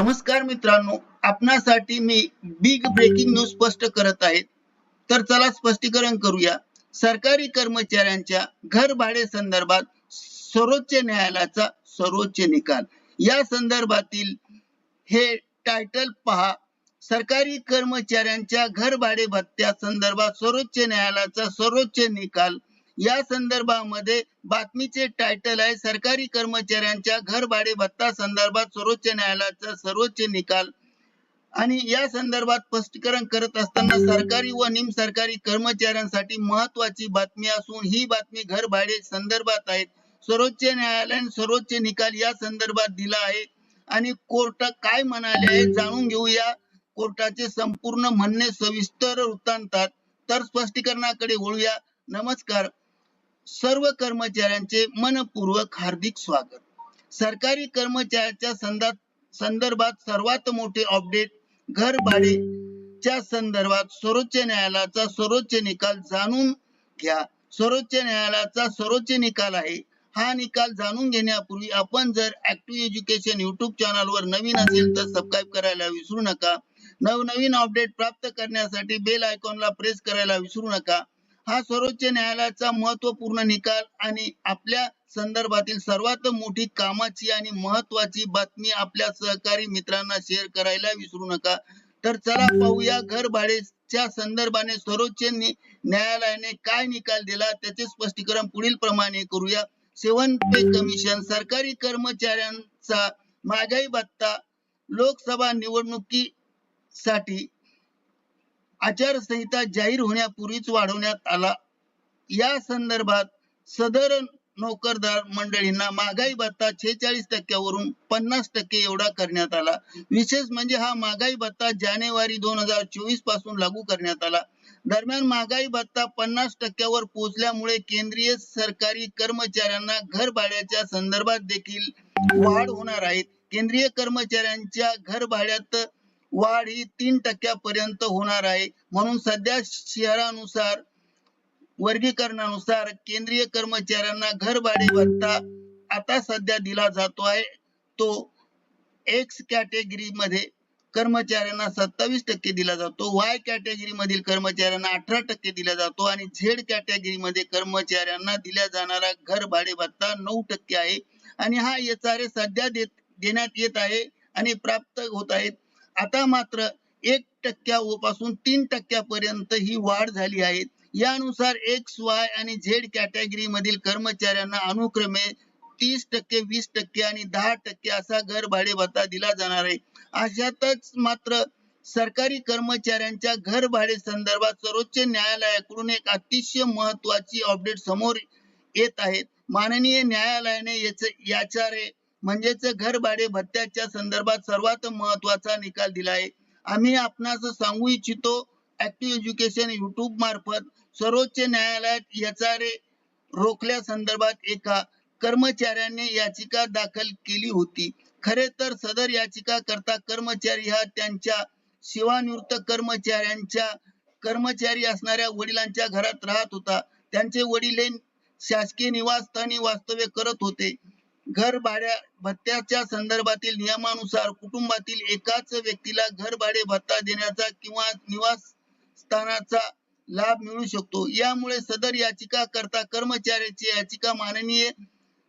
नमस्कार मित्रांनो आपणासाठी मी बिग ब्रेकिंग न्यूज स्पष्ट करत आहे. तर चला स्पष्टीकरण करूया. सरकारी कर्मचाऱ्यांच्या घर भाडे संदर्भात सर्वोच्च न्यायालयाचा सर्वोच्च निकाल. या संदर्भातील हे टायटल पहा. सरकारी कर्मचाऱ्यांच्या घर भाडे भत्त्या संदर्भात सर्वोच्च न्यायालयाचा सर्वोच्च निकाल या संदर्भामध्ये बातमीचे टायटल आहे सरकारी कर्मचाऱ्यांच्या घर भाडे भत्ता संदर्भात सर्वोच्च न्यायालयाचा सर्वोच्च निकाल. आणि या संदर्भात स्पष्टीकरण करत असताना सरकारी व निम सरकारी कर्मचाऱ्यांसाठी महत्वाची बातमी असून ही बातमी घर भाडे संदर्भात आहे सर्वोच्च न्यायालयाने सर्वोच्च निकाल या संदर्भात दिला आहे. आणि कोर्ट काय म्हणाले आहे जाणून घेऊया. कोर्टाचे संपूर्ण म्हणणे सविस्तर वृत्तांतात. तर स्पष्टीकरणाकडे वळूया. नमस्कार. सर्व कर्मचाऱ्यांचे मनपूर्वक हार्दिक स्वागत. सरकारी कर्मचाऱ्याच्या संदा- संदर्भात सर्वात मोठे अपडेट घर भाडेच्या संदर्भात सर्वोच्च न्यायालयाचा सर्वोच्च निकाल जाणून घ्या. सर्वोच्च न्यायालयाचा सर्वोच्च निकाल आहे. हा निकाल जाणून घेण्यापूर्वी आपण जर ऍक्टिव्ह एज्युकेशन युट्यूब चॅनल वर नवीन असेल तर सबस्क्राईब करायला विसरू नका. नवनवीन अपडेट प्राप्त करण्यासाठी बेल आयकॉनला प्रेस करायला विसरू नका. हा सर्वोच्च न्यायालयाचा महत्त्वपूर्ण निकाल आणि आपल्या संदर्भातील सर्वात मोठी कामाची आणि महत्वाची बातमी आपल्या सहकारी मित्रांना शेअर करायला विसरू नका. तर चला पाहूया घर भाडेच्या संदर्भाने सर्वोच्च न्यायालयाने काय निकाल दिला त्याचे स्पष्टीकरण पुढील प्रमाणे करूया. सेवन पे कमिशन सरकारी कर्मचाऱ्यांचा महागाई भत्ता लोकसभा निवडणुकीसाठी आचारसंहिता जाहीर होण्यापूर्वीच वाढवण्यात आला. या संदर्भात सदर नोकरदार मंडळींना महागाई भत्ता छेचाळीस टक्क्यावरून पन्नास टक्के एवढा करण्यात आला. विशेष म्हणजे हा महागाई भत्ता जानेवारी दोन हजार चोवीसपासून लागू करण्यात आला. दरम्यान महागाई भत्ता पन्नास टक्क्यावर पोहोचल्यामुळे केंद्रीय सरकारी कर्मचाऱ्यांना घर भाड्याच्या संदर्भात देखील वाढ होणार आहे. केंद्रीय कर्मचाऱ्यांच्या घर भाड्यात वाढ ही तीन टक्क्यापर्यंत होणार आहे. म्हणून सध्या शहरानुसार वर्गीकरणानुसार केंद्रीय कर्मचाऱ्यांना घर भाडे भत्ता आता सध्या दिला जातो आहे. तो एक्स कॅटेगरी मध्ये कर्मचाऱ्यांना सत्तावीस टक्के दिला जातो. वाय कॅटेगरी मधील कर्मचाऱ्यांना अठरा टक्के दिला जातो आणि झेड कॅटेगरी मध्ये कर्मचाऱ्यांना दिला जाणारा घर भाडे भत्ता नऊ टक्के आहे. आणि हा एच आर ए सध्या देत देण्यात येत आहे आणि प्राप्त होत आहेत. आता मात्र एक टक्क्यापासून तीन टक्क्यापर्यंत ही वाढ झाली आहे यानुसार एक्स वाय आणि झेड कॅटेगरी मधील कर्मचाऱ्यांना अनुक्रमे तीस टक्के वीस टक्के आणि दहा टक्के असा घर भाडे भत्ता दिला जाणार आहे अशातच मात्र सरकारी कर्मचाऱ्यांच्या घर भाडे संदर्भात सर्वोच्च न्यायालयाकडून एक अतिशय महत्वाची अपडेट समोर येत आहे. माननीय न्यायालयाने याच याचारे म्हणजेच घर भाडे भत्त्याच्या संदर्भात सर्वात महत्त्वाचा निकाल दिला आहे. आम्ही आपणास सांगू इच्छितो ऍक्टिव्ह एज्युकेशन युट्यूब मार्फत सर्वोच्च न्यायालयात याचारे रोखल्या संदर्भात एका कर्मचाऱ्याने याचिका दाखल केली होती. खरे तर सदर याचिका करता कर्मचारी हा त्यांच्या सेवानिवृत्त कर्मचाऱ्यांच्या कर्मचारी असणाऱ्या वडिलांच्या घरात राहत होता. त्यांचे वडील हे शासकीय निवासस्थानी वास्तव्य करत होते. घर भाड्या भत्त्याच्या संदर्भातील नियमानुसार कुटुंबातील एकाच व्यक्तीला घर भाडे भत्ता देण्याचा किंवा निवास स्थानाचा लाभ मिळू शकतो. यामुळे सदर याचिका करता कर्मचाऱ्याची याचिका माननीय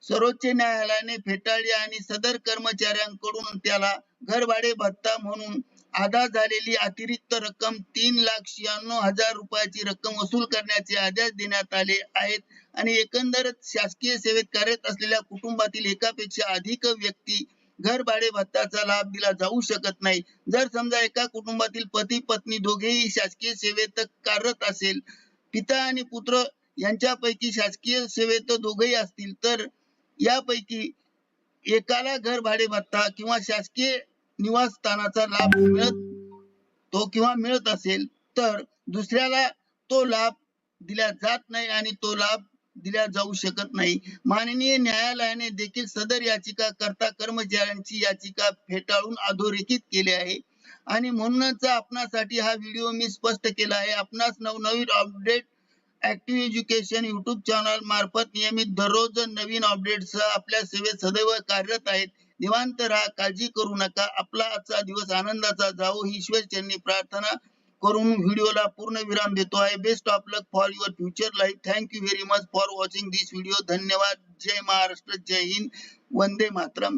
सर्वोच्च न्यायालयाने फेटाळली आणि सदर कर्मचाऱ्यांकडून त्याला घर भाडे भत्ता म्हणून अदा झालेली अतिरिक्त रक्कम तीन लाख शहाण्णव हजार रुपयाची रक्कम वसूल करण्याचे आदेश देण्यात आले आहेत. आणि एकंदरच शासकीय सेवेत कार्यरत असलेल्या कुटुंबातील एकापेक्षा अधिक व्यक्ती घर भाडे भत्ताचा लाभ दिला जाऊ शकत नाही. जर समजा एका कुटुंबातील पती पत्नी दोघेही शासकीय सेवेत कार्यरत असेल पिता आणि पुत्र यांच्यापैकी शासकीय सेवेत दोघेही असतील तर यापैकी एकाला घर भाडे भत्ता किंवा शासकीय निवासस्थानाचा लाभ मिळत तो किंवा मिळत असेल तर दुसऱ्याला तो लाभ दिला जात नाही आणि तो लाभ दिला जाऊ शकत नाही. माननीय न्यायालयाने देखील सदर याचिका करता कर्मचाऱ्यांची याचिका फेटाळून अधोरेखित केली आहे. आणि म्हणूनच आपणासाठी हा व्हिडिओ मी स्पष्ट केला आहे. आपणास नवनवीन update active education YouTube channel मार्फत नियमित दररोज नवीन अपडेट्स आपल्या सेवेत सदैव कार्यरत आहेत. निवांत राहा काळजी करू नका. आपला आजचा दिवस आनंदाचा जावो. ही ईश्वर प्रार्थना करून व्हिडिओला पूर्ण विराम देतो आहे. Best of luck for your future life thank you very much for watching this video धन्यवाद. जय महाराष्ट्र. जय हिंद. वंदे मातरम.